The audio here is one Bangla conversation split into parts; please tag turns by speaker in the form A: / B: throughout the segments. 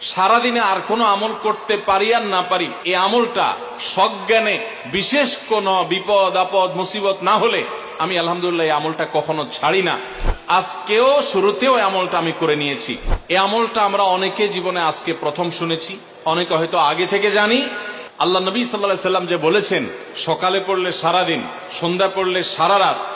A: সারাদিনে আর কোনো আমল করতে পারি আর না পারি এই আমলটা সজ্ঞানে বিশেষ কোনো বিপদ, আপদ, মুসিবত না হলে আমি আলহামদুলিল্লাহ এই আমলটা কখনো ছাড়ি না। আজকেও, শুরুতেও আমলটা আমি করে নিয়েছি। এই আমলটা আমরা অনেকে জীবনে আজকে প্রথম শুনেছি, অনেকে হয়তো আগে থেকে জানি। আল্লাহ নবী সাল্লাহ সাল্লাম যে বলেছেন, সকালে পড়লে সারা দিন সন্ধ্যা পড়লে সারা রাত।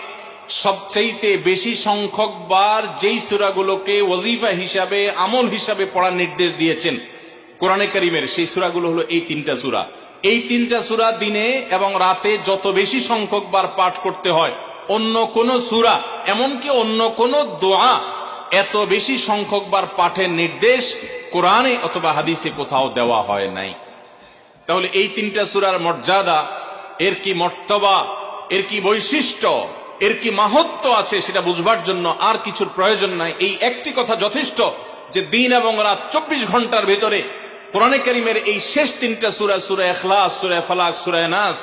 A: সবচাইতে বেশি সংখ্যক বার যেই সুরাগুলোকে ওজিফা হিসাবে, আমল হিসাবে পড়ার নির্দেশ দিয়েছেন কোরআনে করিমের, সেই সুরাগুলো হলো এই তিনটা সুরা। এই তিনটা সুরা দিনে এবং রাতে যত বেশি সংখ্যক বার পাঠ করতে হয়, অন্য কোন সুরা, এমনকি অন্য কোন দোয়া, এত বেশি সংখ্যক বার পাঠের নির্দেশ কোরআনে অথবা হাদিসে কোথাও দেওয়া হয় নাই। তাহলে এই তিনটা সুরার মর্যাদা, এর কি মর্তবা, এর কি বৈশিষ্ট্য? এর কি মাহাত্ম আছে সেটা বুঝবার জন্য আর কিছুর প্রয়োজন নাই। এই একটি কথা যথেষ্ট যে দিন এবং রাত চব্বিশ ঘণ্টার ভেতরে কোরআনে করিমের এই শেষ তিনটা সুরা সুরা এখলাস সুরা ফালাক, সুরা নাস,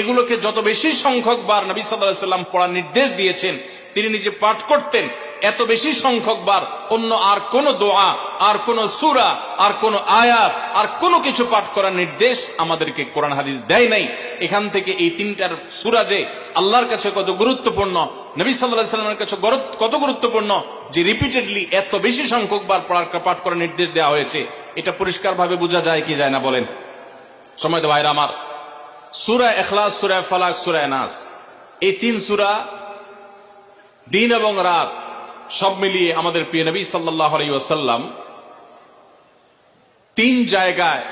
A: এগুলোকে যত বেশি সংখ্যক বার নবী সাল্লাম পড়ার নির্দেশ দিয়েছেন, তিনি নিজে পাঠ করতেন, এত বেশি সংখ্যক বার অন্য আর কোন দোয়া, আর কোন সুরা, আর কোন আয়াত, আর কোনো কিছু পাঠ করার নির্দেশ আমাদেরকে কোরআন হাদিস দেয় নাই। এখান থেকে এই তিনটার সুরা যে আল্লাহর কাছে কত গুরুত্বপূর্ণ, নবী সাল্লাহ সাল্লামের কাছে কত গুরুত্বপূর্ণ যে রিপিটেডলি এত বেশি সংখ্যক বার পড়ার পাঠ করার নির্দেশ দেওয়া হয়েছে। এটা পরিষ্কার ভাবে বোঝা যায়, কি যায় না বলেন? সময় তো ভাইরা আমার। সুরা এখলাস সুরা ফালাক, সুরা নাস এই তিন সুরা দিন এবং রাত সব মিলিয়ে আমাদের প্রিয় নবী সাল্লাহ আলাইসাল্লাম তিন জায়গায়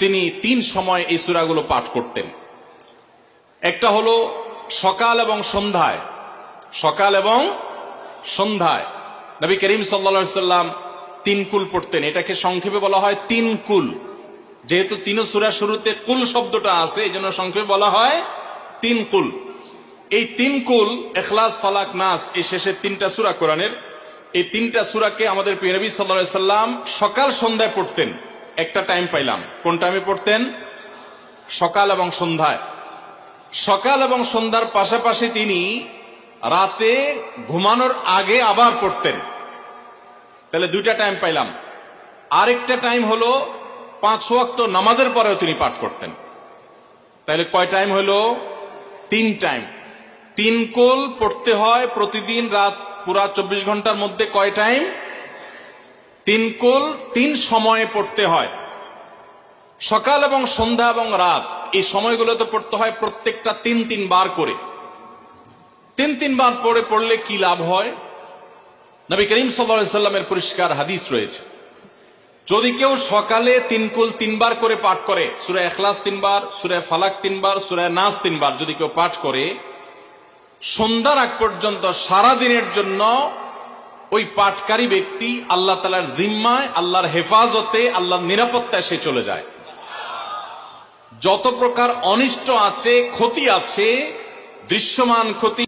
A: তিনি তিন সময় এই সুরাগুলো পাঠ করতেন। একটা হলো সকাল এবং সন্ধ্যায়। সকাল এবং সন্ধ্যায়। নবী করিম সাল্লা সাল্লাম তিন কুল পড়তেন। এটাকে সংক্ষেপে বলা হয় তিন কুল। যেহেতু তিন সুরা শুরুতে কুল শব্দটা আছে এই জন্য সংক্ষেপে বলা হয় তিন কুল। এই তিন কুল এখলাস ফালাক, নাস, এই শেষের তিনটা সুরা কোরআনের। এই তিনটা সুরাকে আমাদের প্রিয় নবী সাল্লা সাল্লাম সকাল, সন্ধ্যায় পড়তেন। একটা টাইম পাইলাম। কোন টাইমে পড়তেন? সকাল এবং সন্ধ্যায়। সকাল এবং সন্ধ্যার পাশাপাশি তিনি রাতে ঘুমানোর আগে আবার পড়তেন। তাহলে দুইটা টাইম পাইলাম। আরেকটা টাইম হলো পাঁচ ওয়াক্ত নামাজের পরেও তিনি পাঠ করতেন। তাহলে কয় টাইম হলো? তিন টাইম তিন কোল পড়তে হয় প্রতিদিন রাত পুরা চব্বিশ ঘণ্টার মধ্যে কয় টাইম তিন কোল তিন সময়ে পড়তে হয়। সকাল এবং সন্ধ্যা এবং রাত এই সময়গুলোতে পড়তে হয় প্রত্যেকটা তিন তিন বার করে। তিন তিন বার পড়ে পড়লে কি লাভ হয়? নবী করিম সাল্লা সাল্লামের পরিষ্কার হাদিস রয়েছে। যদি কেউ সকালে তিনকুল তিনবার করে পাঠ করে, সুরে এখলাস তিনবার, সুরে ফালাক তিনবার, সুরে নাস তিনবার যদি কেউ পাঠ করে, সন্ধ্যার আগ পর্যন্ত সারা দিনের জন্য ওই পাঠকারী ব্যক্তি আল্লাহ তালার জিম্মায়, আল্লাহর হেফাজতে, আল্লাহর নিরাপত্তায় সে চলে যায়। যত প্রকার অনিষ্ট আছে ক্ষতি আছে দৃশ্যমান ক্ষতি